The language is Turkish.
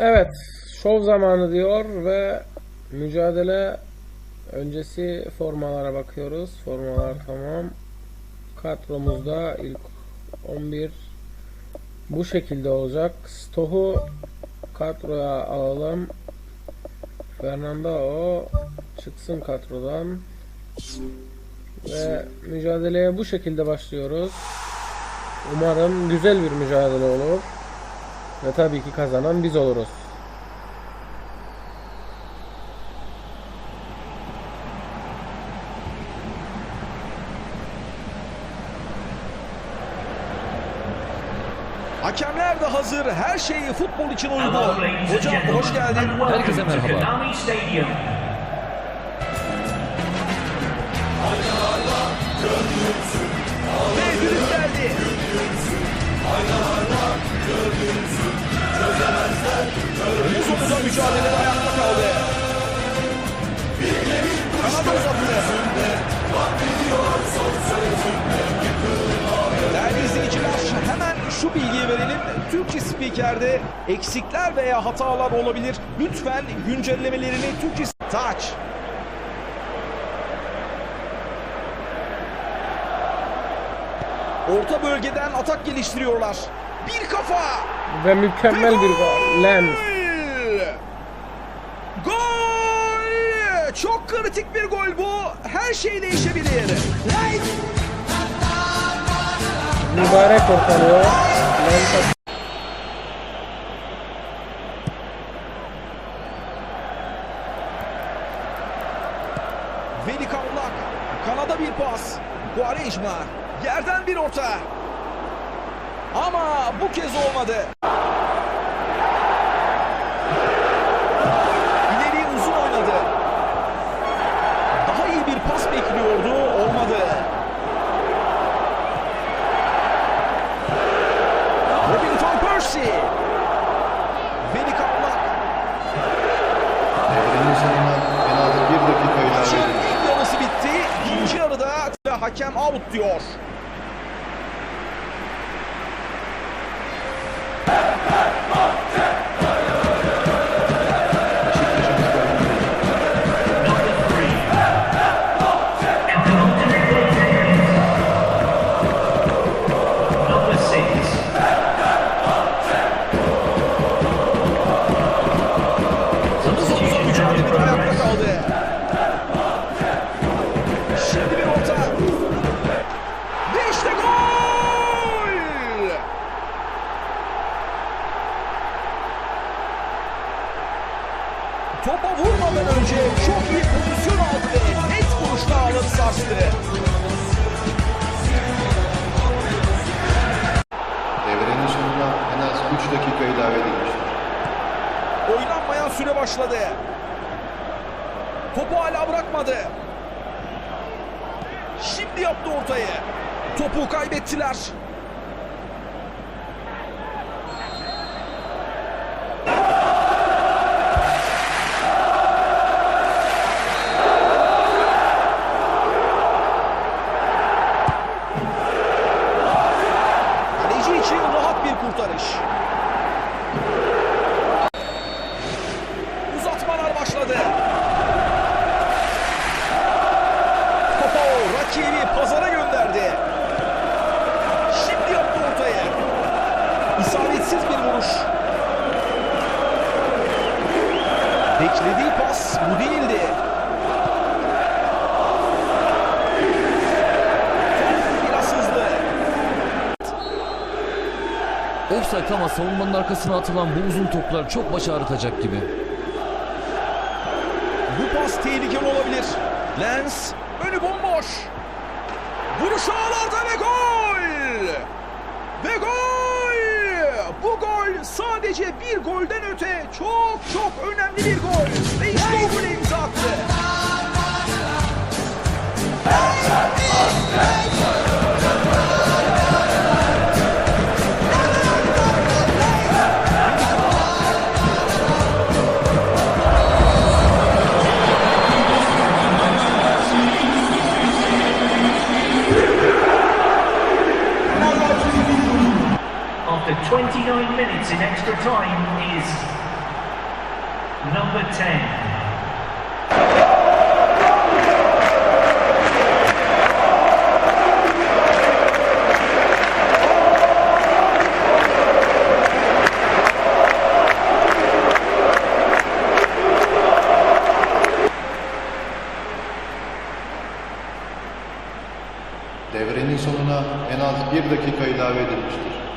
Evet, şov zamanı diyor ve mücadele öncesi formalara bakıyoruz. Formalar tamam. Kadromuzda ilk 11 bu şekilde olacak. Stoh'u kadroya alalım. Fernando çıksın kadrodan. Ve mücadeleye bu şekilde başlıyoruz. Umarım güzel bir mücadele olur. Ve tabii ki kazanan biz oluruz. Hakemler de hazır. Her şeyi futbol için uygun. Hocam hoş geldin. Herkese merhaba. Ve geldi. Omuz omuza mücadele ayakta kaldı. Kanada uzattı. Değerli izleyiciler hemen şu bilgiyi verelim. Türkçe spikerde eksikler veya hatalar olabilir. Lütfen güncellemelerini Türkçe... Taç. Orta bölgeden atak geliştiriyorlar. Bir kafa. Ve mükemmel bir gol. Lens. Gol! Çok kritik bir gol bu. Her şey değişebilir. Mübarek ortalıyor. Lens Veli Kavlak. Kanada bir pas. Quaresma. Yerden bir orta. Ama bu kez olmadı. İleri uzun oynadı. Daha iyi bir pas bekliyordu. Olmadı. Robin van Persie. Veli Kavlak. Devrenin sonuna bir dakika ilave Maçın ilk yarısı bitti. İkinci yarıda hakem out diyor. Topa vurmadan önce çok iyi pozisyon aldı ve net vuruşla ağları sarstı. Devrenin sonuna en az 3 dakika ilave edilmiştir. Oynanmayan süre başladı. Topu hala bırakmadı. Şimdi yaptı ortayı. Topu kaybettiler. Kurtarış. Uzatmalar başladı. Topu rakibi pazara gönderdi. Şimdi yaptı ortaya. İsabetsiz bir vuruş. Beklediği pas bu değildi. Offside ama savunmanın arkasına atılan bu uzun toplar çok baş ağrıtacak gibi. Bu pas tehlikeli olabilir. Lens önü bomboş. Vuruş ağlarda ve gol! Ve gol! Bu gol sadece bir golden öte çok çok önemli bir gol. 59 minutes in extra time is number 10. Devrenin sonuna en az bir dakika ilave edilmiştir.